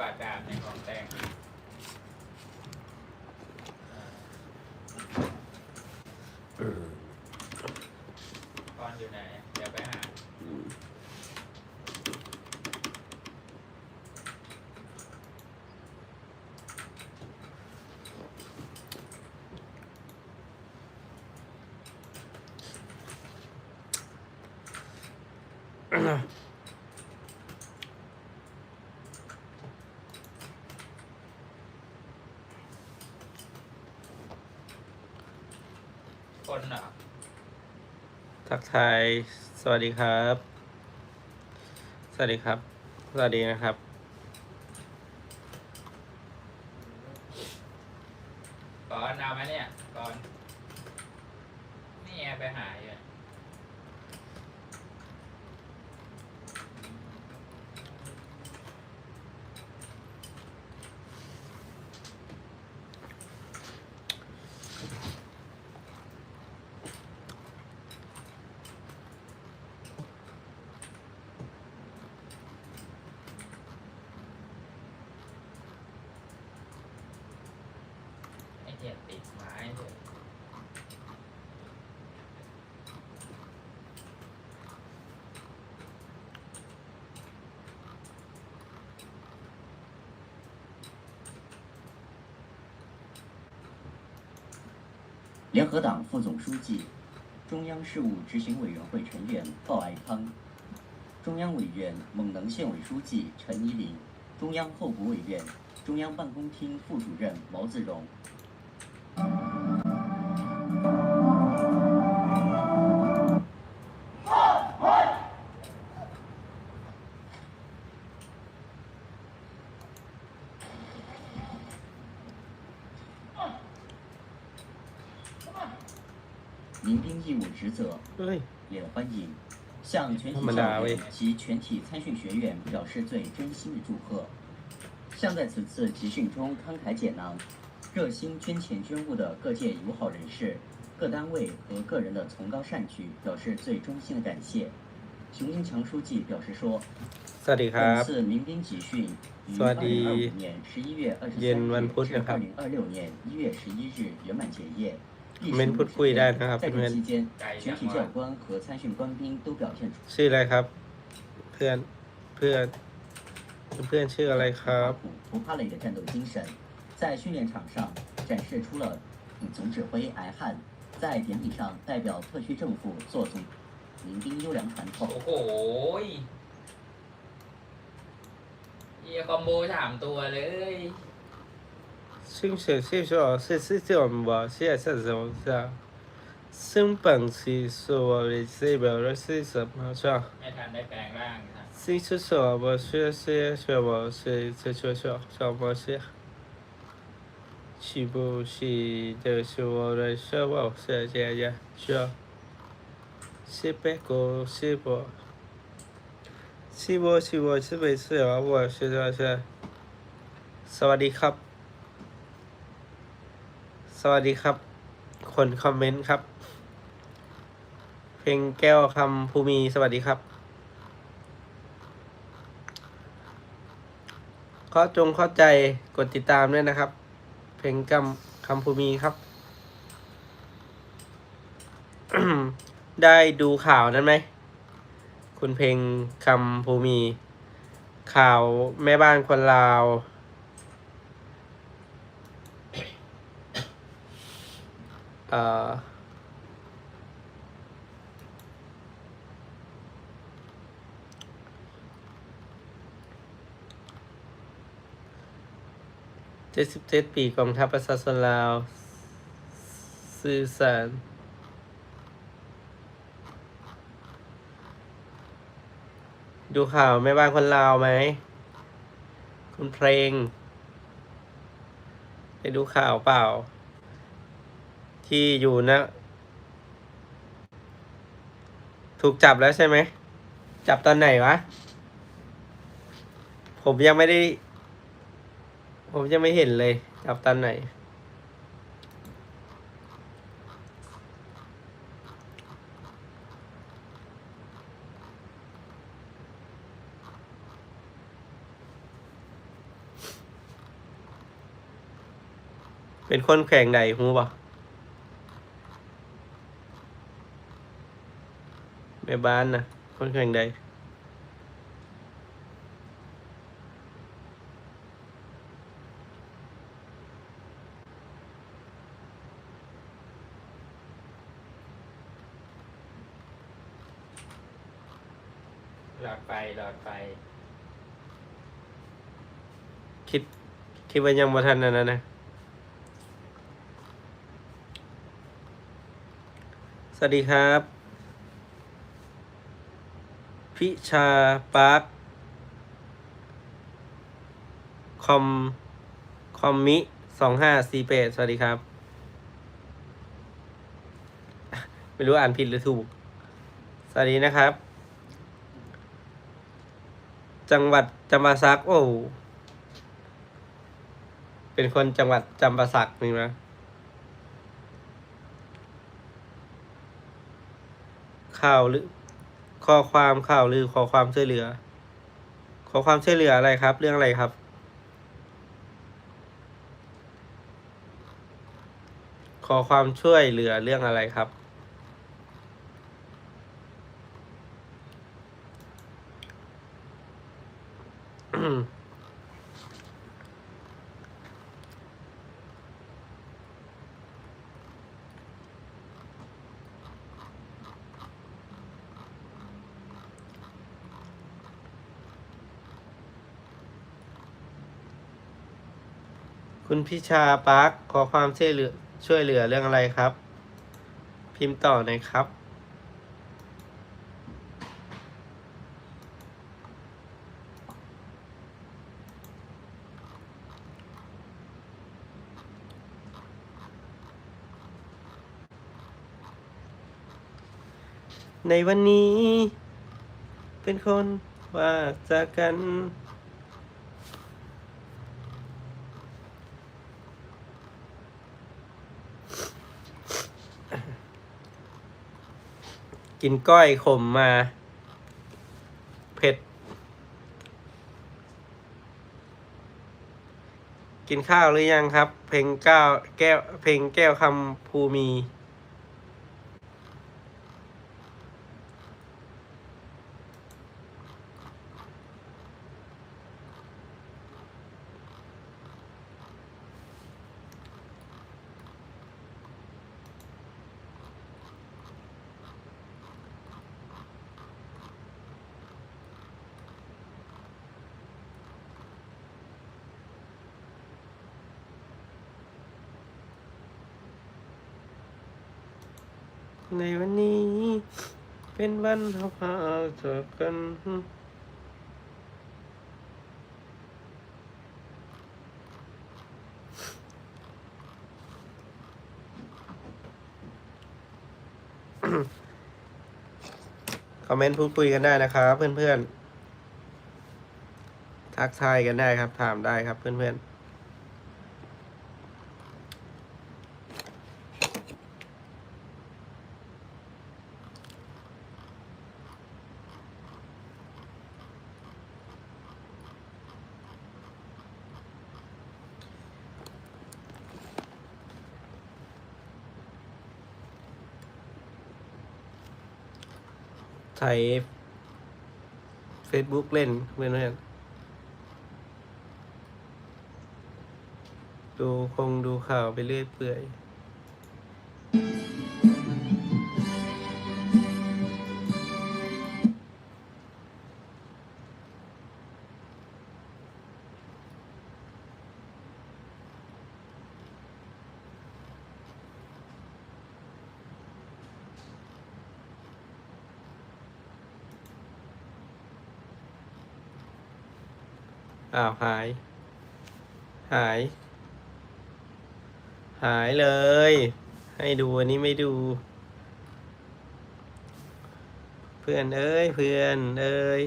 ปาดาบในของแตงตอนอยู่ไหน เดี๋ยวไปหา คนเหรอทักทาย สวัสดีครับ สวัสดีครับ สวัสดีนะครับ ก่อนเอาไหมเนี่ย ก่อน นี่ไงไปหาอยู่ เหี้ยติดไม้เลย 联合党副总书记、中央事务执行委员会成员鲍爱康，中央委员蒙能县委书记陈怡林，中央候补委员、中央办公厅副主任毛自荣。 民兵义务职责。对，也欢迎向全体教员及全体参训学员表示最真心的祝贺。向在此次集训中慷慨解囊、热心捐钱捐物的各界友好人士、各单位和个人的崇高善举表示最衷心的感谢。熊英强书记表示说：“本次民兵集训于二零二五年十一月二十三日至二零二六年一月十一日圆满结业。” 历 เม้น 时 พูด 五 คุย 十 ได้ 天， นะครับ 在 เพื่อน 这期间， ไก่ 全 จัง 体 วะ 教官和参训官兵都表现出 ๆชื่ออะไรครับ เพื่อน เพื่อน เพื่อนชื่ออะไรครั 不 บ 怕苦、不怕累的战斗精神，在训练场上展示出了总指挥挨汉在典礼上代表特区政府做总民兵优良传统 โอ้。โหยเฮียคอมโบสามตัวเลย ซึ่งเสียชื่อ说是是这种吧现在是什么是啊ซึ่ง本期所的这表的是什么是吧 ไม่ทันได้แปลงร่างนะ 是是什么是是什么是是是是什么是是不是的是我的什么是这样是啊是别个是不是我是我是没事啊我是是是สวัสดีครับ สวัสดีครับ คนคอมเมนต์ครับ เพลงแก้วคำภูมีสวัสดีครับ ก็จงเข้าใจกดติดตามด้วยนะครับ เพลงกำคำภูมีครับ ได้ดูข่าวนั้นไหม คุณเพลงคำภูมี ข่าวแม่บ้านคนลาว เจ็ดสิบเจ็ดปีกองทัพประชาชนลาว สื่อสารดูข่าวแม่บ้านคนลาวไหม คุณเพลง ไปดูข่าวเปล่า ที่อยู่นะ ถูกจับแล้วใช่ไหม จับตอนไหนวะ ผมยังไม่ได้ ผมยังไม่เห็นเลย จับตอนไหน เป็นคนแข่งไหนฮูบ่ ม่บ้านนะคนแข่งใดหลอดไฟหลอดไฟ คิด คิดว่ายังบ่ทันอันนั้นนะสวัสดีครับ พิชาปาร์คคอม คอมมิสองห้าสี่แปดสวัสดีครับ ไม่รู้อ่านผิดหรือถูก สวัสดีนะครับ จังหวัดจำปาสัก โอ้ เป็นคนจังหวัดจำปาสักนี่นะข่าวหรือ ข้อความข่าวหรือขอความช่วยเหลือ ขอความช่วยเหลืออะไรครับ เรื่องอะไรครับ ขอความช่วยเหลือเรื่องอะไรครับ คุณพิชาปาร์คขอความช่วยเหลือช่วยเหลือเรื่องอะไรครับ พิมพ์ต่อหน่อยครับ ในวันนี้ เป็นคนว่าจากกัน กินก้อยขมมา เผ็ด กินข้าวหรือยังครับ เพลงก้าวแก้วเพลงแก้วคำภูมี ในวันนี้ เป็นวันเราพาเจอกันคอมเมนต์พูดคุยกันได้นะครับเพื่อนๆ ทักทายกันได้ครับ ถามได้ครับเพื่อนๆ ใช้ Facebook เล่นเพื่อนๆดูคงดูข่าวไปเรื่อยเปื่อย อ้าวหาย หาย หายเลย ให้ดูอันนี้ไม่ดู เพื่อนเอ้ย เพื่อนเอ้ย